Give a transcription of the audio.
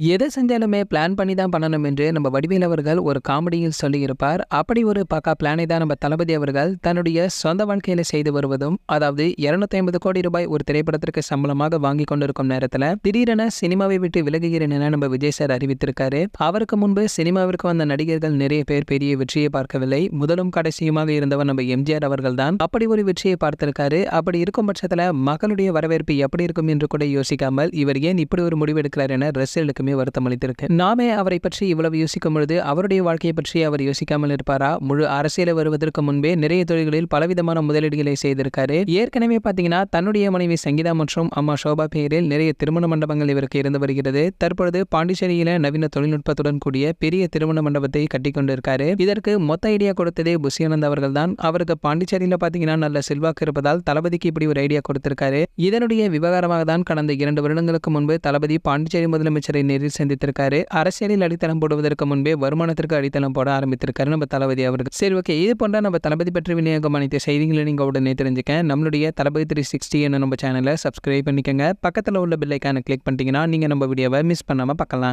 எதை செஞ்சாலுமே பிளான் பண்ணி தான் பண்ணணும் என்று நம்ம வடிவேல் அவர்கள் ஒரு காமெடியில் சொல்லியிருப்பார். அப்படி ஒரு பக்கா பிளானை தான் நம்ம தளபதி அவர்கள் தன்னுடைய சொந்த வாழ்க்கையில செய்து வருவதும் அதாவது இருநூத்தி ஐம்பது கோடி ரூபாய் ஒரு திரைப்படத்திற்கு சம்பளமாக வாங்கி கொண்டிருக்கும் நேரத்தில் திடீரென சினிமாவை விட்டு விலகுகிறேன் என நம்ம விஜய் சார் அறிவித்திருக்காரு. அவருக்கு முன்பு சினிமாவிற்கு வந்த நடிகர்கள் நிறைய பேர் பெரிய வெற்றியை பார்க்கவில்லை. முதலும் கடைசியுமாக இருந்தவர் நம்ம எம்ஜிஆர் அவர்கள் தான். அப்படி ஒரு வெற்றியை பார்த்திருக்காரு. அப்படி இருக்கும் பட்சத்தில் மக்களுடைய வரவேற்பு எப்படி இருக்கும் என்று கூட யோசிக்காமல் இவர் ஏன் இப்படி ஒரு முடிவு எடுக்கிறார் என ரசிகர்களுக்குமே வருத்தம் அளித்திருக்கு. நாமே அவரை பற்றி இவ்வளவு யோசிக்கும் பொழுது அவருடைய வாழ்க்கையை பற்றி அவர் யோசிக்காமல் இருப்பாரா? முழு அரசியல வருவதற்கு முன்பே நிறைய தொழில்களில் பலவிதமான முதலீடுகளை செய்திருக்காரு. ஏற்கனவே பாத்தீங்கன்னா தன்னுடைய மனைவி சங்கீதா மற்றும் அம்மா சோபா பெயரில் நிறைய திருமண மண்டபங்கள் இவருக்கு இருந்து வருகிறது. தற்பொழுது பாண்டிச்சேரியில நவீன தொழில்நுட்பத்துடன் கூடிய பெரிய திருமண மண்டபத்தை கட்டி கொண்டிருக்காரு இதற்கு மொத்த ஐடியா கொடுத்ததே புஷியானந்த் அவர்கள் தான். அவருக்கு பாண்டிச்சேரியில பாத்தீங்கன்னா நல்ல செல்வாக்கு இருப்பதால் தளபதிக்கு இப்படி ஒரு ஐடியா கொடுத்திருக்காரு. இதனுடைய விவகாரமாக தான் கடந்த இரண்டு வருடங்களுக்கு முன்பு தளபதி பாண்டிச்சேரி முதலமைச்சரை நேரில் சந்தித்திருக்காரு. அரசியலில் அடித்தளம் போடுவதற்கு முன்பே வருமானத்திற்கு அடித்தளம் போட ஆரம்பித்திருக்காரு நம்ம தளபதி அவர்கள். சரி ஓகே. இது போன்ற நம்ம தளபதி பற்றி விநியோகம் அனைத்து செய்திகளை நீங்கள் உடனே தெரிஞ்சுக்க. நம்மளுடைய தளபதி த்ரீ சிக்ஸ்டி என்ன நம்ம சேனலை சப்ஸ்கிரைப் பண்ணிக்கோங்க. பக்கத்தில் உள்ள பில்லைக்கான கிளிக் பண்ணிட்டீங்கன்னா நீங்கள் நம்ம வீடியோவை மிஸ் பண்ணாமல் பார்க்கலாம்.